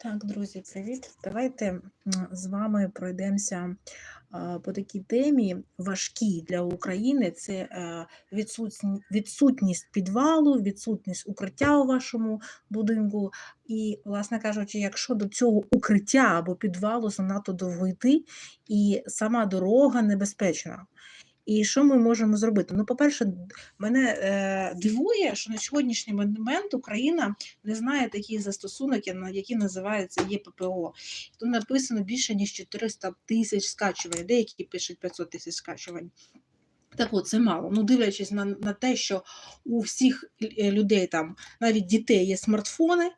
Так, друзі, привіт. Давайте з вами пройдемося по такій темі важкій для України. Це е, відсутність підвалу, відсутність укриття у вашому будинку. І, власне кажучи, якщо до цього укриття або підвалу занадто довго йти, і сама дорога небезпечна. І що ми можемо зробити? Ну, по-перше, мене е, дивує, що на сьогоднішній момент Україна не знає такий застосунок, я- на- який називається ЄППО. Тут написано більше ніж 400 тисяч скачувань, деякі пишуть 500 тисяч скачувань. Так от, це мало. Ну, дивлячись на, на те, що у всіх е, людей, там, навіть дітей, є смартфони,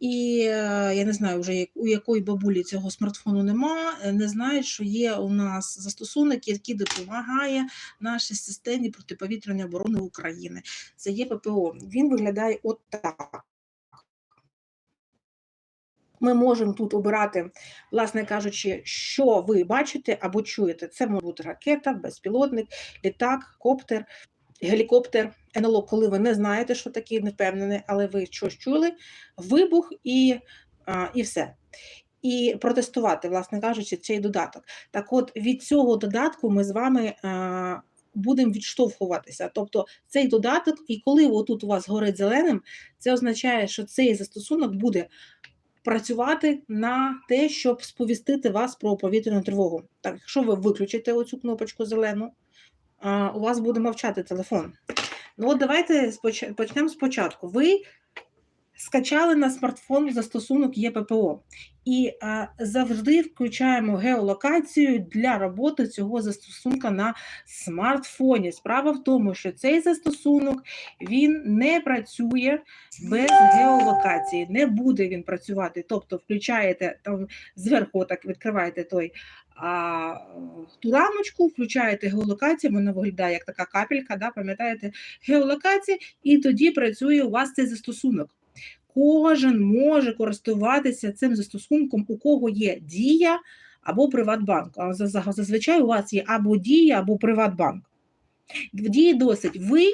і е, я не знаю, вже у якої бабулі цього смартфону нема, е, не знають, що є у нас застосунок, який допомагає нашій системі протиповітряної оборони України. Це є ППО. Він виглядає от так. Ми можемо тут обирати, власне кажучи, що ви бачите або чуєте. Це може бути ракета, безпілотник, літак, коптер, гелікоптер, НЛО, коли ви не знаєте, що таке, не впевнені, але ви щось чули, вибух і, і все. І протестувати, власне кажучи, цей додаток. Так от від цього додатку ми з вами будемо відштовхуватися. Тобто цей додаток, і коли отут у вас горить зеленим, це означає, що цей застосунок буде працювати на те, щоб сповістити вас про повітряну тривогу. Так, якщо ви виключите оцю кнопочку зелену, у вас буде мовчати телефон. Ну, от давайте почнемо спочатку. Ви скачали на смартфон застосунок ЄППО і а, завжди включаємо геолокацію для роботи цього застосунка на смартфоні. Справа в тому, що цей застосунок він не працює без геолокації, не буде він працювати. Тобто, включаєте там зверху, так відкриваєте той а, ту рамочку, включаєте геолокацію, вона виглядає як така капелька, да, пам'ятаєте, геолокація, і тоді працює у вас цей застосунок. Кожен може користуватися цим застосунком, у кого є дія або Приватбанк. Зазвичай у вас є або дія, або Приватбанк. Дії досить. Ви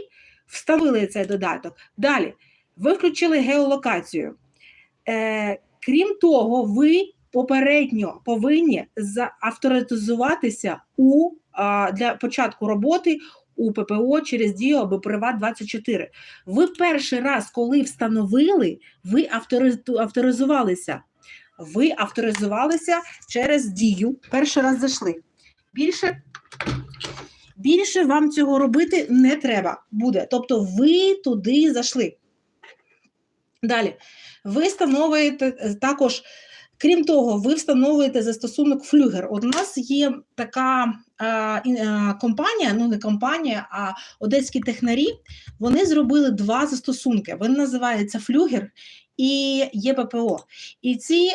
вставили цей додаток. Далі, ви включили геолокацію. Е, крім того, ви попередньо повинні заавторизуватися у, для початку роботи у ППО через Дію або Приват24. Ви перший раз, коли встановили, ви авторизу- авторизувалися. Ви авторизувалися через Дію. Перший раз зайшли. Більше Більше вам цього робити не треба буде. Тобто ви туди зайшли. Далі, ви встановлюєте е, також, крім того, ви встановлюєте застосунок Флюгер. От у нас є така компанія, ну не компанія, а одеські технарі. Вони зробили два застосунки. Він називається Флюгер і ЄППО. І ці,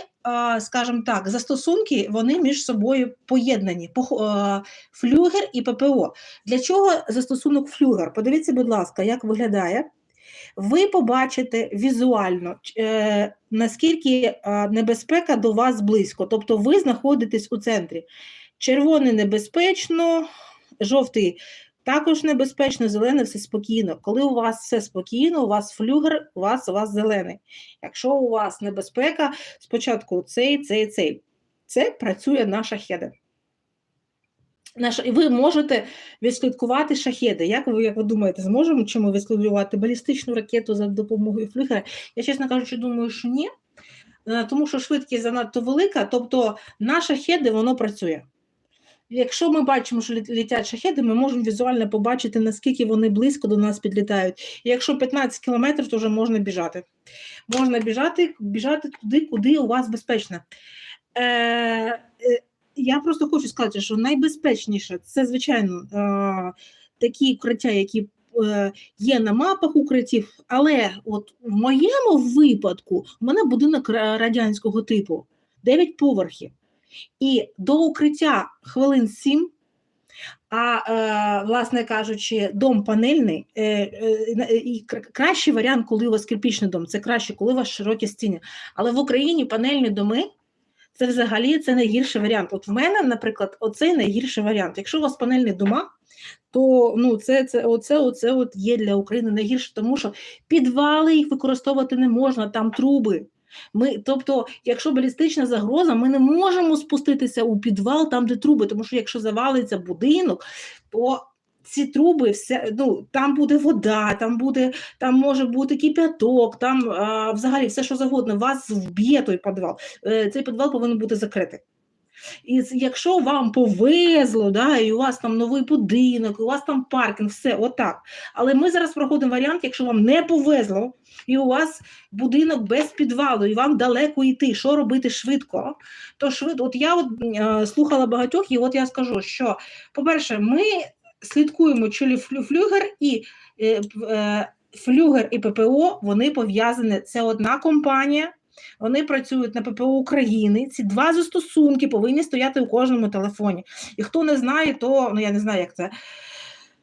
скажімо так, застосунки вони між собою поєднані. Флюгер і ППО. Для чого застосунок флюгер? Подивіться, будь ласка, як виглядає. Ви побачите візуально, е, наскільки небезпека до вас близько. Тобто ви знаходитесь у центрі. Червоний небезпечно, жовтий також небезпечно, зелений все спокійно. Коли у вас все спокійно, у вас флюгер, у вас, у вас зелений. Якщо у вас небезпека, спочатку цей, цей, цей. Це працює на шахеди. І ви можете відслідкувати шахеди. Як ви, як ви думаєте, зможемо чи ми відслідкувати балістичну ракету за допомогою флюгера? Я, чесно кажучи, думаю, що ні, Е, тому що швидкість занадто велика, тобто на шахеди воно працює. Якщо ми бачимо, що літять шахеди, ми можемо візуально побачити, наскільки вони близько до нас підлітають. Якщо 15 кілометрів, то вже можна біжати. Можна біжати, біжати туди, куди у вас безпечно. Е, е, я просто хочу сказати, що найбезпечніше це, звичайно, е, такі укриття, які е, є на мапах укриттів, але от в моєму випадку в мене будинок радянського типу, 9 поверхів. І до укриття хвилин 7, а, е, власне кажучи, дом панельний, е, е, і кращий варіант, коли у вас кирпічний дом, це краще, коли у вас широкі стіни. Але в Україні панельні доми це взагалі це найгірший варіант. От в мене, наприклад, оцей найгірший варіант. Якщо у вас панельні дома, то ну, це, це, оце, оце от є для України найгірше, тому що підвали їх використовувати не можна, там труби. Ми, тобто, якщо балістична загроза, ми не можемо спуститися у підвал там, де труби, тому що якщо завалиться будинок, то ці труби, все, ну, там буде вода, там буде, там може бути кипяток, там а, взагалі все, що завгодно, вас вб'є той підвал. Е, цей підвал повинен бути закритий. І якщо вам повезло, да, і у вас там новий будинок, і у вас там паркінг, все отак. Але ми зараз проходимо варіант, якщо вам не повезло, і у вас будинок без підвалу, і вам далеко йти, що робити швидко, то швидко. От я от, е, слухала багатьох, і от я скажу, що, по-перше, ми слідкуємо чолі флю- флюгер і е, е, флюгер і ППО, вони пов'язані, це одна компанія. Вони працюють на ППО України. Ці два застосунки повинні стояти у кожному телефоні. І хто не знає, то ну я не знаю, як це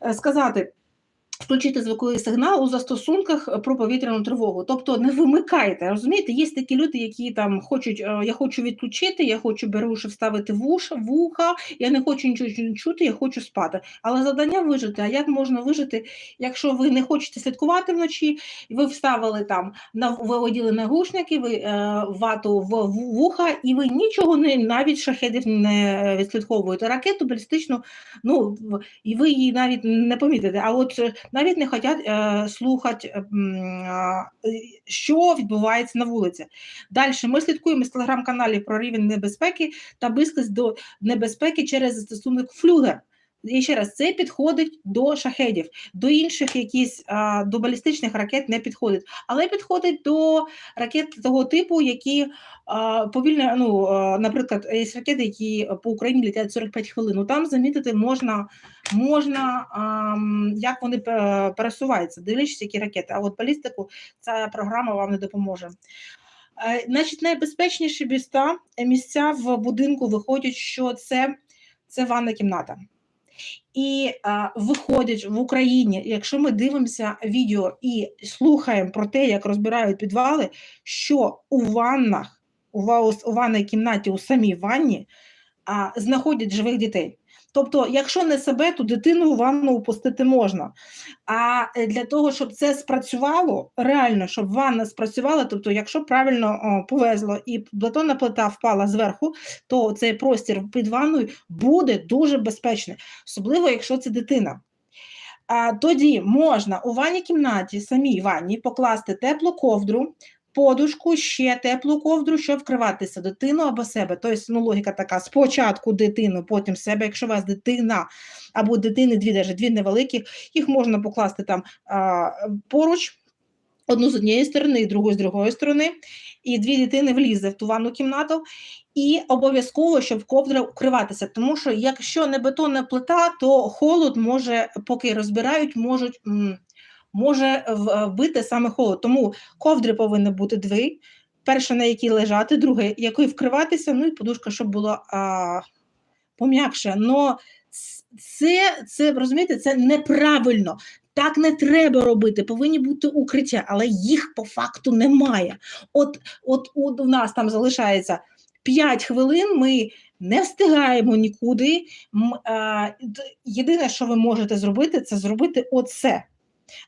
е, сказати. Включити звуковий сигнал у застосунках про повітряну тривогу. Тобто не вимикайте. Розумієте, є такі люди, які там хочуть, е, я хочу відключити, я хочу беруші вставити в уш, вуха, я не хочу нічого чути, я хочу спати. Але завдання вижити. А як можна вижити, якщо ви не хочете слідкувати вночі, ви вставили там ви оділи наушники, ви е, вату в вуха, і ви нічого не навіть шахедів не відслідковуєте. Ракету балістичну, ну і ви її навіть не помітите. А от е, навіть не хочуть е, слухати, е, що відбувається на вулиці. Далі ми слідкуємо з телеграм-каналів про рівень небезпеки та близькість до небезпеки через застосунок флюгер. І ще раз, це підходить до шахедів, до інших якісь а, до балістичних ракет не підходить, але підходить до ракет того типу, які а, повільно, ну, а, наприклад, є ракети, які по Україні літають 45 хвилин. Ну, там замітити можна, можна ам, як вони пересуваються, дивлячись, які ракети. А от балістику ця програма вам не допоможе. Е, Значить, найбезпечніші міста, місця в будинку виходять, що це, це ванна кімната. І а, виходять в Україні, якщо ми дивимося відео і слухаємо про те, як розбирають підвали, що у ваннах, у ванній кімнаті, у самій ванні а, знаходять живих дітей. Тобто, якщо не себе, то дитину в ванну опустити можна. А е, для того, щоб це спрацювало, реально, щоб ванна спрацювала, тобто, якщо правильно повезло і бетонна плита впала зверху, то цей простір під ванною буде дуже безпечний, особливо якщо це дитина. А, тоді можна у ванній кімнаті, самій ванні, покласти теплу ковдру, подушку, ще теплу ковдру, щоб вкриватися дитину або себе. Тобто, ну, логіка така: спочатку дитину, потім себе. Якщо у вас дитина або дитини дві, навіть дві невеликі, їх можна покласти там а, поруч. Одну з однієї сторони, другу з другої сторони, і дві дитини влізе в ту ванну кімнату, і обов'язково, щоб ковдра укриватися. Тому що якщо не бетонна плита, то холод може, поки розбирають, можуть, може вбити саме холод. Тому ковдри повинні бути дві. Перша, на якій лежати, друге, якою вкриватися, ну і подушка, щоб була а, пом'якше. Но це, це розумієте, це неправильно. Так не треба робити, повинні бути укриття, але їх по факту немає. От, от, от у нас там залишається 5 хвилин, ми не встигаємо нікуди. А, Єдине, що ви можете зробити, це зробити оце.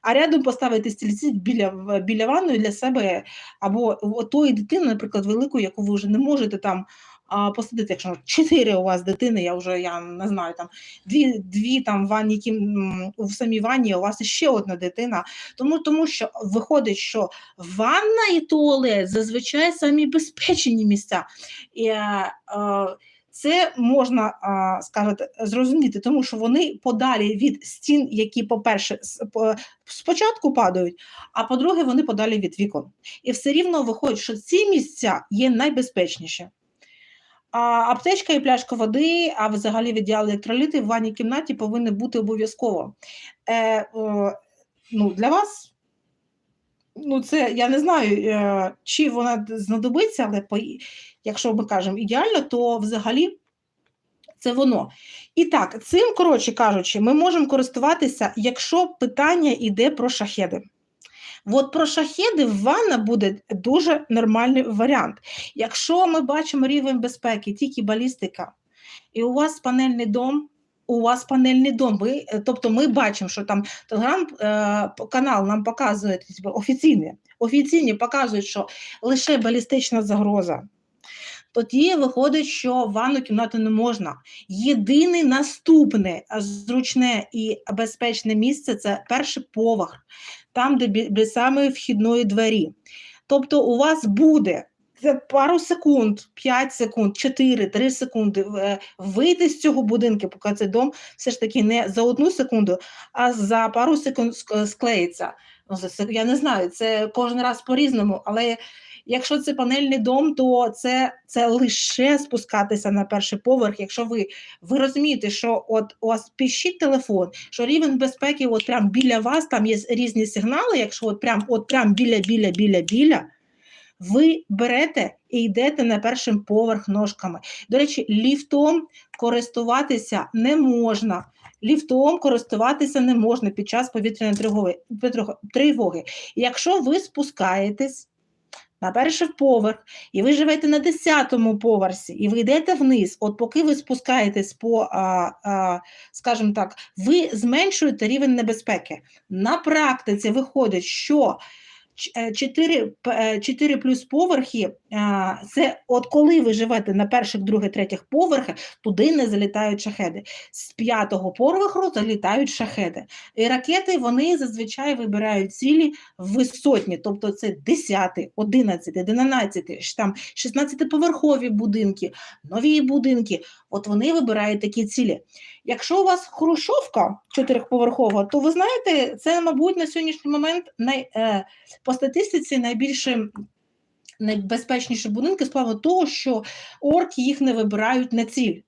А рядом поставити стільці біля, біля ванної для себе, або тої дитини, наприклад, велику, яку ви вже не можете там а, посадити. Якщо чотири у вас дитини, я вже я не знаю, там дві, дві там ванні кім, в самій ванні, у вас ще одна дитина. Тому, тому що виходить, що ванна і туалет зазвичай самі безпечні місця. І, е, е, це можна, скажете, зрозуміти, тому що вони подалі від стін, які, по-перше, спочатку падають, а по-друге, вони подалі від вікон. І все рівно виходить, що ці місця є найбезпечніші. А аптечка і пляшка води, а взагалі в ідеалі електроліти в ванній кімнаті повинні бути обов'язково. Е, о, ну, для вас ну, це я не знаю, е, чи вона знадобиться, але по, якщо ми кажемо ідеально, то взагалі це воно. І так, цим, коротше кажучи, ми можемо користуватися, якщо питання йде про шахеди. От про шахеди в ванна буде дуже нормальний варіант. Якщо ми бачимо рівень безпеки, тільки балістика, і у вас панельний дом, у вас панельний дом. Ви, е, тобто ми бачимо, що там телеграм-канал нам показує типу, офіційні, офіційні показують, що лише балістична загроза. Тоді виходить, що ванну кімнату не можна. Єдине наступне зручне і безпечне місце це перший поверх, там, де бі- біля самої вхідної двері. Тобто у вас буде це пару секунд, 5 секунд, 4, 3 секунди е, вийти з цього будинку, поки цей дом все ж таки не за одну секунду, а за пару секунд склеїться. Ну, Я не знаю, це кожен раз по-різному, але якщо це панельний дом, то це, це лише спускатися на перший поверх. Якщо ви, ви розумієте, що от у вас піщить телефон, що рівень безпеки от прям біля вас, там є різні сигнали, якщо от прям, от прям біля, біля, біля, біля, ви берете і йдете на перший поверх ножками. До речі, ліфтом користуватися не можна. Ліфтом користуватися не можна під час повітряної тривоги. Якщо ви спускаєтесь на перший поверх, і ви живете на 10-му поверсі, і ви йдете вниз, от поки ви спускаєтесь по, а, а, скажімо так, ви зменшуєте рівень небезпеки. На практиці виходить, що 4, 4 плюс поверхи, це от коли ви живете на перших, других, третіх поверхах, туди не залітають шахеди. З п'ятого поверху залітають шахеди. І ракети вони зазвичай вибирають цілі висотні, тобто це 10, 11, 11, ж там 16-поверхові будинки, нові будинки. От вони вибирають такі цілі. Якщо у вас хрущовка чотирьохповерхова, то ви знаєте, це, мабуть, на сьогоднішній момент най, е, по статистиці найбільше найбезпечніші будинки з плану того, що орки їх не вибирають на ціль.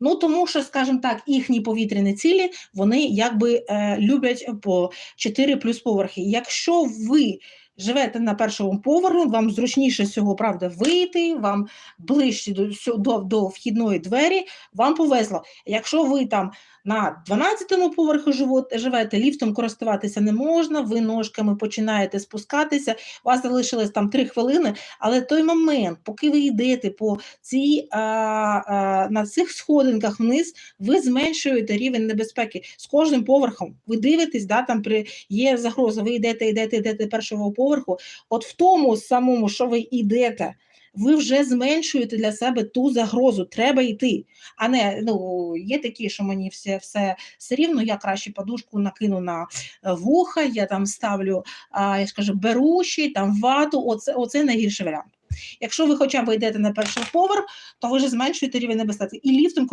Ну тому що, скажімо так, їхні повітряні цілі вони якби е, люблять по 4 плюс поверхи. Якщо ви живете на першому поверху, вам зручніше з цього правда вийти, вам ближче до, до, до вхідної двері, вам повезло. Якщо ви там на 12-му поверху живете, ліфтом користуватися не можна, ви ножками починаєте спускатися, у вас залишилось там 3 хвилини, але той момент, поки ви йдете по цій, а, а, на цих сходинках вниз, ви зменшуєте рівень небезпеки. З кожним поверхом ви дивитесь, да, там при, є загроза, ви йдете, йдете, йдете першого поверху. От в тому самому, що ви йдете, ви вже зменшуєте для себе ту загрозу. Треба йти. А не ну є такі, що мені все все, все рівно, я краще подушку накину на е, вуха, я там ставлю, а, я скажу, беруші, там вату. Оце, оце найгірший варіант. Якщо ви хоча б йдете на перший поверх, то ви вже зменшуєте рівень небезпеки. І ліфтом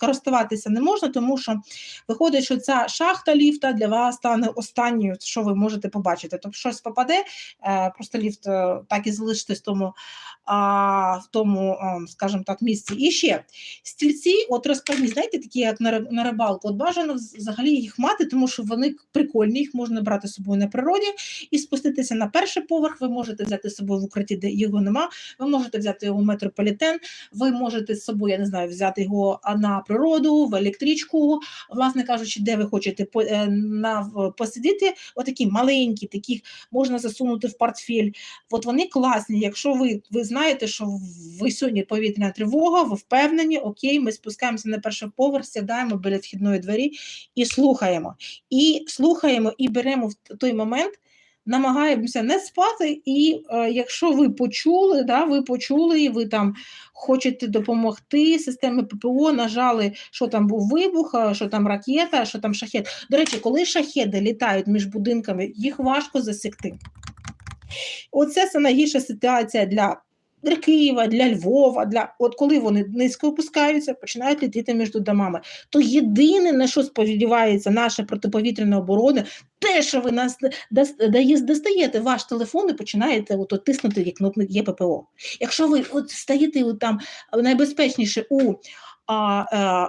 користуватися не можна, тому що виходить, що ця шахта ліфта для вас стане останньою, що ви можете побачити. Тобто щось попаде, е, просто ліфт е, так і залишитись в тому, в тому, скажімо так, місці. І ще стільці, от розкладні, знаєте, такі як на, рибалку. От бажано взагалі їх мати, тому що вони прикольні, їх можна брати з собою на природі і спуститися на перший поверх. Ви можете взяти з собою в укритті, де його нема. Ви можете взяти його в метрополітен, ви можете з собою, я не знаю, взяти його на природу, в електричку, власне кажучи, де ви хочете е, на, посидіти. Отакі маленькі, таких можна засунути в портфель. От вони класні. Якщо ви, ви знаєте, що ви сьогодні повітряна тривога, ви впевнені, окей, ми спускаємося на перший поверх, сідаємо біля вхідної двері і слухаємо. І слухаємо, і беремо в той момент. Намагаємося не спати, і е, якщо ви почули, да, ви почули, і ви там хочете допомогти системі ППО, нажали, що там був вибух, що там ракета, що там шахет. До речі, коли шахеди літають між будинками, їх важко засікти. Оце це найгірша ситуація для, для Києва, для Львова, для от коли вони низько опускаються, починають літіти між домами. То єдине, на що сподівається наша протиповітряна оборона, те, що ви нас достаєте ваш телефон і починаєте от, от тиснути вікно ЄППО. Якщо ви от стаєте от там найбезпечніше у а,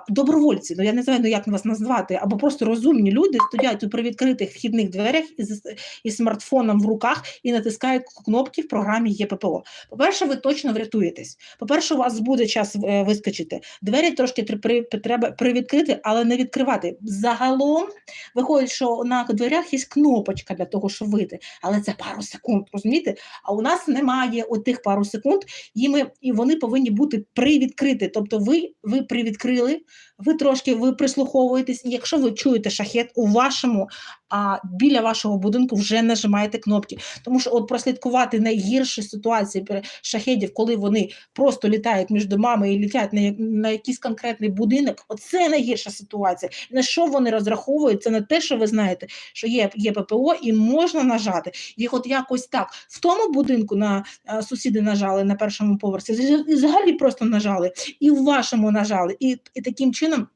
е, добровольці, ну я не знаю, ну, як вас назвати, або просто розумні люди стоять у привідкритих вхідних дверях із, із смартфоном в руках і натискають кнопки в програмі ЄППО. По-перше, ви точно врятуєтесь. По-перше, у вас буде час е, вискочити. Двері трошки тр- при- треба привідкрити, але не відкривати. Загалом виходить, що на дверях є кнопочка для того, щоб вийти, але це пару секунд, розумієте? А у нас немає отих пару секунд, їми, і вони повинні бути привідкриті. Тобто ви, ви привідкрили, ви трошки ви прислуховуєтесь, якщо ви чуєте шахет у вашому, а біля вашого будинку вже нажимаєте кнопки. Тому що от прослідкувати найгірші ситуації шахедів, коли вони просто літають між домами і літають на, на якийсь конкретний будинок, оце найгірша ситуація. На що вони розраховують? Це на те, що ви знаєте, що є, є ППО і можна нажати. Їх от якось так. В тому будинку на е, сусіди нажали на першому поверсі, і взагалі просто нажали, і в вашому нажали. І, і таким чином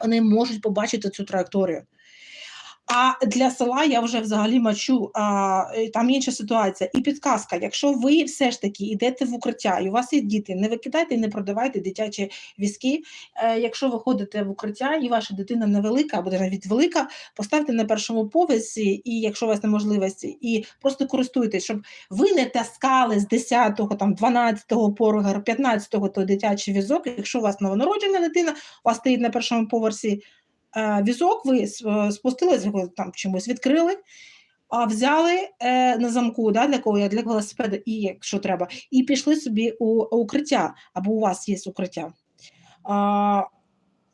вони можуть побачити цю траєкторію. А для села я вже взагалі мачу, а, е, там інша ситуація. І підказка: якщо ви все ж таки йдете в укриття, і у вас є діти, не викидайте і не продавайте дитячі візки. Е, якщо ви ходите в укриття і ваша дитина невелика або навіть велика, поставте на першому поверсі, і якщо у вас неможливості, і просто користуйтесь, щоб ви не таскали з 10-го, там 12-го поверха, 15-го той дитячий візок. Якщо у вас новонароджена дитина, у вас стоїть на першому поверсі візок, ви е, спустились, там чимось відкрили, а взяли е, на замку да, для кого для велосипеда, і якщо треба, і пішли собі у укриття, або у вас є укриття.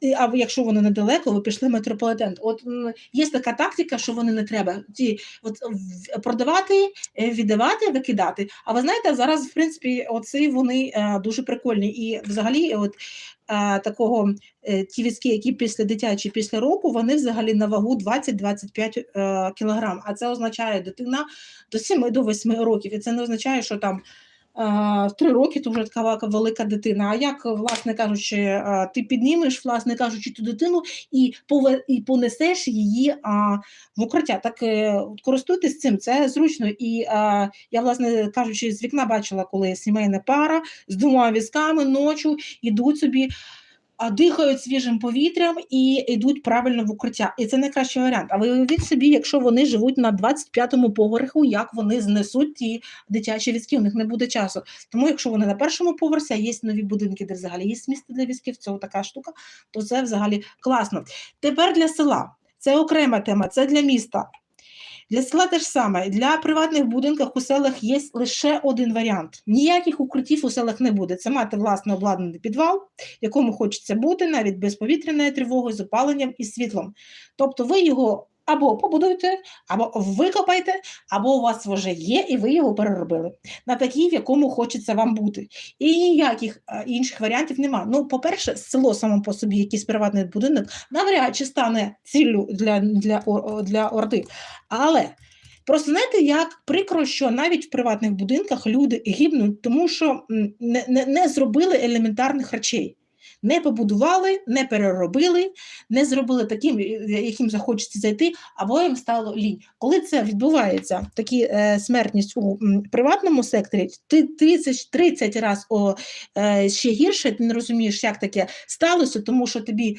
А, якщо воно недалеко, ви пішли в метрополітен. От є така тактика, що вони не треба. Ті, от, продавати, е, віддавати, викидати. А ви знаєте, зараз, в принципі, оці вони е, дуже прикольні. І взагалі, от е, такого ті візки, які після дитячі, після року, вони взагалі на вагу 20-25 е, кілограм. А це означає дитина до 7 до 8 років. І це не означає, що там. Е, три роки то вже така велика дитина. А як, власне кажучи, е, ти піднімеш, власне кажучи, ту дитину і і понесеш її а, в укриття. Так е, користуйтесь цим, це зручно. І а, я, власне кажучи, з вікна бачила, коли сімейна пара з двома візками ночу йдуть собі. Дихають свіжим повітрям і йдуть правильно в укриття. І це найкращий варіант. А ви уявіть собі, якщо вони живуть на 25-му поверху, як вони знесуть ті дитячі візки, у них не буде часу. Тому, якщо вони на першому поверсі, а є нові будинки, де взагалі є місце для візків, це така штука, то це взагалі класно. Тепер для села. Це окрема тема, це для міста. Для села те ж саме. Для приватних будинків у селах є лише один варіант. Ніяких укриттів у селах не буде. Це мати власне обладнаний підвал, в якому хочеться бути, навіть без повітряної тривоги, з опаленням і світлом. Тобто ви його або побудуйте, або викопайте, або у вас вже є, і ви його переробили на такий, в якому хочеться вам бути. І ніяких е, інших варіантів немає. Ну, по-перше, село само по собі, якийсь приватний будинок, навряд чи стане ціллю для, для, для Орди. Але просто знаєте, як прикро, що навіть в приватних будинках люди гибнуть, тому що не, не, не зробили елементарних речей. Не побудували, не переробили, не зробили таким, е, яким захочеться зайти, або їм стало лінь. Коли це відбувається, такі е, смертність у м, приватному секторі, ти 30, 30 разів е, ще гірше, ти не розумієш, як таке сталося, тому що тобі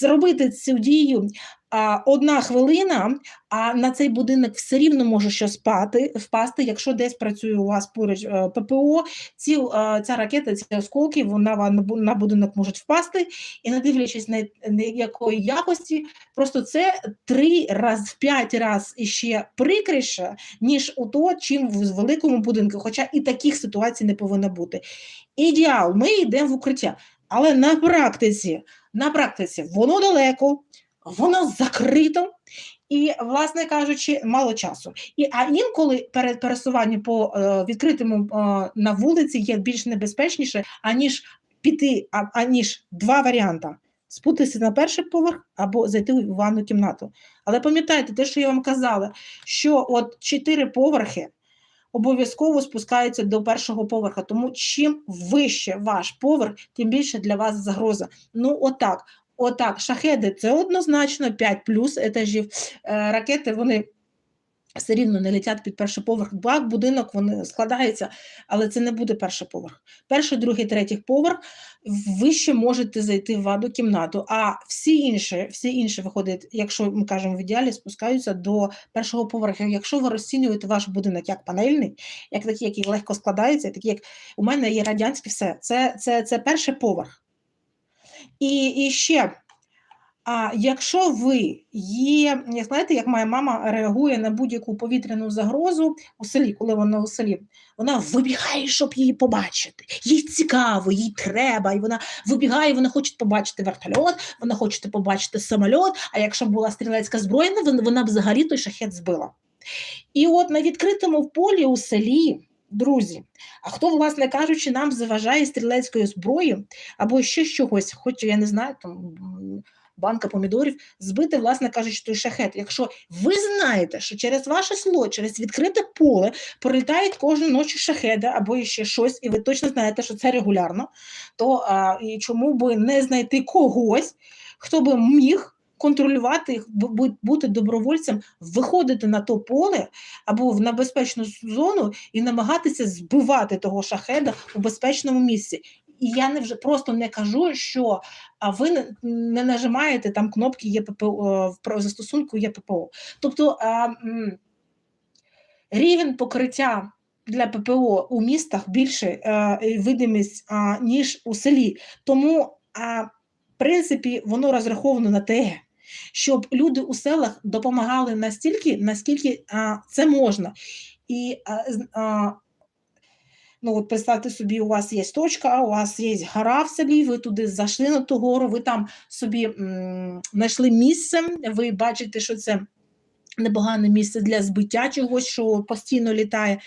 зробити цю дію одна хвилина, а на цей будинок все рівно може що спати, впасти, якщо десь працює у вас поруч е, ППО, ці, е, ця ракета, ці осколки, вона на будинок можуть впасти, і не дивлячись на, якої якості, просто це три раз в п'ять раз іще прикріше, ніж у то, чим в великому будинку. Хоча і таких ситуацій не повинно бути. Ідеал, ми йдемо в укриття, але на практиці, на практиці воно далеко, воно закрито. І, власне кажучи, мало часу. І, а інколи перед пересуванням по е, відкритому е, на вулиці є більш небезпечніше, аніж піти, а, аніж два варіанти: спуститися на перший поверх або зайти у ванну кімнату. Але пам'ятайте, те, що я вам казала, що от чотири поверхи обов'язково спускаються до першого поверха. Тому чим вище ваш поверх, тим більше для вас загроза. Ну, отак. Отак, шахеди це однозначно 5 плюс етажів. Е, ракети вони все рівно не летять під перший поверх. Бак, будинок вони складаються, але це не буде перший поверх. Перший, другий, третій поверх ви ще можете зайти в ванну кімнату. А всі інші, всі інші виходять, якщо ми кажемо в ідеалі, спускаються до першого поверху. Якщо ви розцінюєте ваш будинок як панельний, як такий, який легко складається, такий, як у мене є радянське все. Це, це, це перший поверх. І, і ще А якщо ви є, як знаєте, як моя мама реагує на будь-яку повітряну загрозу у селі, коли вона у селі, вона вибігає, щоб її побачити. Їй цікаво, їй треба, і вона вибігає, вона хоче побачити вертольот, вона хоче побачити самольот. А якщо була стрілецька зброя, вона, вона б взагалі той шахет збила. І от на відкритому полі у селі, друзі, а хто, власне кажучи, нам заважає стрілецької зброї або ще чогось, хоч я не знаю, там банка помідорів, збити, власне кажучи, той шахет. Якщо ви знаєте, що через ваше село, через відкрите поле пролітають кожну ночі шахеди або ще щось, і ви точно знаєте, що це регулярно, то а, і чому би не знайти когось, хто би міг контролювати, їх, бу- бу- бути добровольцем, виходити на то поле або в на безпечну зону і намагатися збивати того шахеда у безпечному місці. І я не вже просто не кажу, що а ви не, нажимаєте там кнопки ЄППО в застосунку ЄППО. Тобто а, рівень покриття для ППО у містах більше е, видимість, а, ніж у селі. Тому, а, в принципі, воно розраховано на те, щоб люди у селах допомагали настільки, наскільки а, це можна. І а, а, ну, от представте собі, у вас є точка, у вас є гора в селі, ви туди зайшли на ту гору, ви там собі знайшли місце, ви бачите, що це непогане місце для збиття чогось, що постійно літає.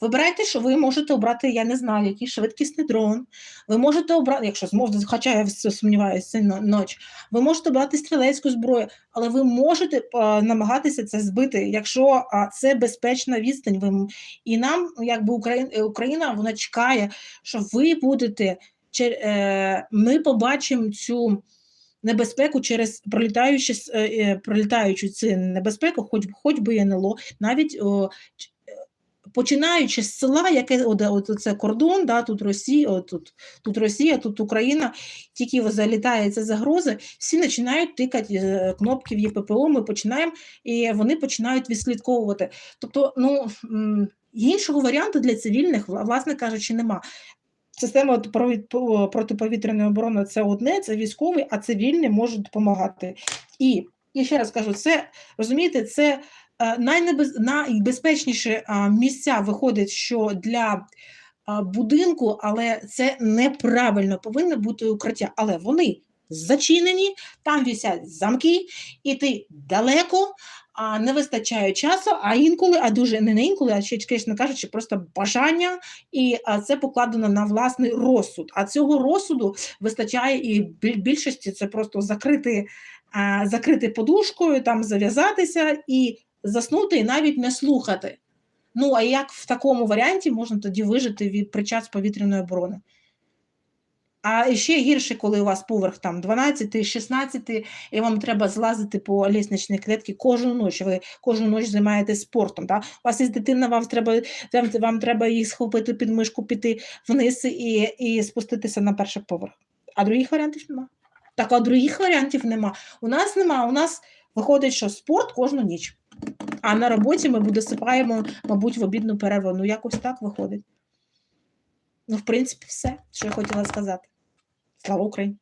Вибирайте, що ви можете обрати, я не знаю, який швидкісний дрон. Ви можете обрати, якщо зможете, хоча я сумніваюся, ноч. Ви можете обрати стрілецьку зброю, але ви можете а, намагатися це збити, якщо а, це безпечна відстань. Ви, і нам, якби Україна, Україна вона чекає, що ви будете чер- е, ми побачимо цю небезпеку через пролітаючи, с- е, е, пролітаючу цю небезпеку, хоч, хоч би НЛО, навіть о, починаючи з села, яке от, от це кордон, да, тут Росія, от, тут, тут Росія, тут Україна, тільки залітає ця загроза, всі починають тикати е, кнопки в ЄППО, ми починаємо, і вони починають відслідковувати. Тобто, ну іншого варіанту для цивільних, власне кажучи, нема. Система протиповітряної оборони це одне, це військовий, а цивільні можуть допомагати. І я ще раз кажу, це розумієте, це. Найбезпечніші а, місця виходить, що для будинку, але це неправильно повинно бути укриття. Але вони зачинені, там висять замки, і ти далеко, а не вистачає часу, а інколи, а дуже не не інколи, а ще чесно кажучи, просто бажання і це покладено на власний розсуд. А цього розсуду вистачає і біль- більшості це просто закрити, закрити подушкою, там зав'язатися і заснути, і навіть не слухати. Ну, а як в такому варіанті можна тоді вижити від під час повітряної оборони? А ще гірше, коли у вас поверх там 12, 16, і вам треба злазити по лісничній клітці кожну ніч. Ви кожну ніч займаєтесь спортом. Да? У вас є дитина, вам треба, вам, вам треба їх схопити під мишку, піти вниз і, і спуститися на перший поверх. А других варіантів нема. Так, а других варіантів нема. У нас нема. У нас виходить, що спорт кожну ніч. А на роботі ми досипаємо, мабуть, в обідну перерву. Ну, якось так виходить. Ну, в принципі, все, що я хотіла сказати. Слава Україні!